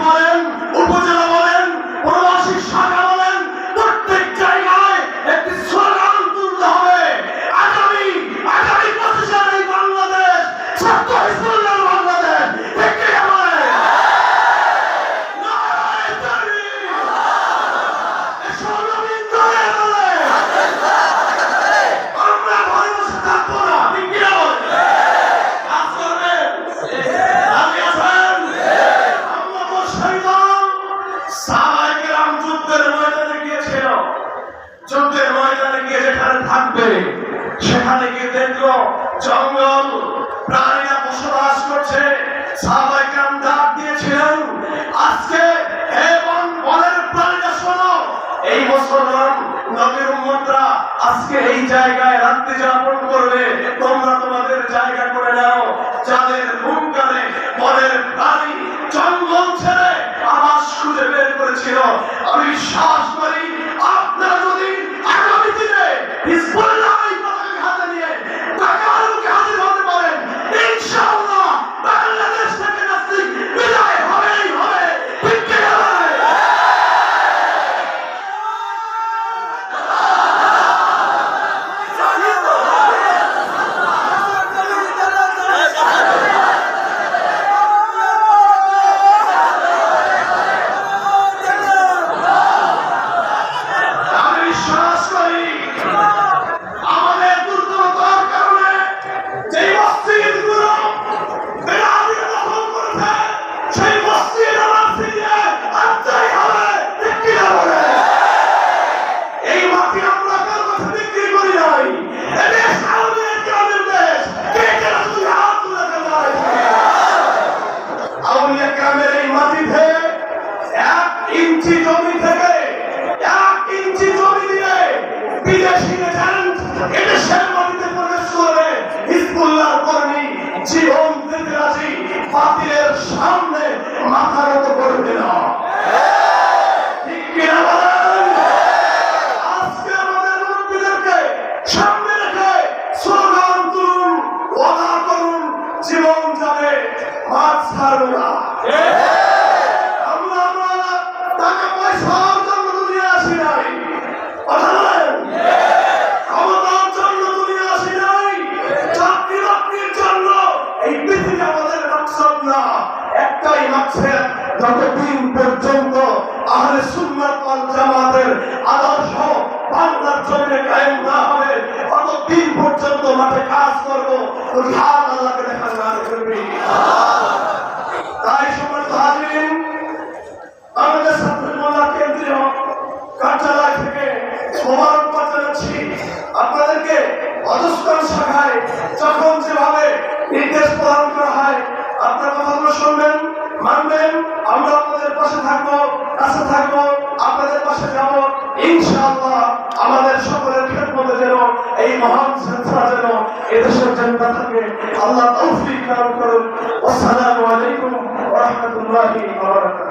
বলেন উপজেলা থাকবে। সেখানে গিয়ে দেখল জঙ্গল, প্রাণীরা বসবাস করছে। দিয়েছিলেন, আজকে এবং বনের প্রাণীরা, শোনো, এই মুসলমান নবীর উম্মতরা আজকে এই জায়গায় রাত্রি যাপন করবে। তোমরা তোমাদের জায়গা করে নাও, যাদের হুঙ্কারে বনের প্রাণী জঙ্গল ছেড়ে আবাস খুঁজে বের করেছিল। আমি বিশ্বাস করি দিনে হিজবুল্লাহ এই গ্রামের এই মাটিতে এক ইঞ্চি জমি থেকে এক ইঞ্চি একটাই মাকসাদ যতদিন পর্যন্ত আহলে সুন্নাত ওয়াল জামাতের আদর্শ বাংলার জমিনে কায়েম না হবে, ততদিন পর্যন্ত মাঠে কাজ করব হাত আল্লাহকে দেখা না করবি। তাই সমস্ত হাজিরিন, আমাদের ছাত্র মোল্লা কেন্দ্রীয় কার্যালয় থেকে মোবারকবাদ জানাচ্ছি আপনাদেরকে অধস্তন শাখায় যখন যেভাবে নির্দেশ প্রদান করা হয় আপনার কথাগুলো শুনবেন, মানবেন, আমরা আপনাদের পাশে থাকব, কাছে থাকব, আপনাদের পাশে যাব। ইনশাআল্লাহ আমাদের সকলের খেদমতে যেন এই মহান সংস্থা যেন এদেশের জনতা থাকে আল্লাহ তৌফিক দান করুন। আসসালামু আলাইকুম ওয়া রাহমাতুল্লাহি ওয়া বারাকাতুহু।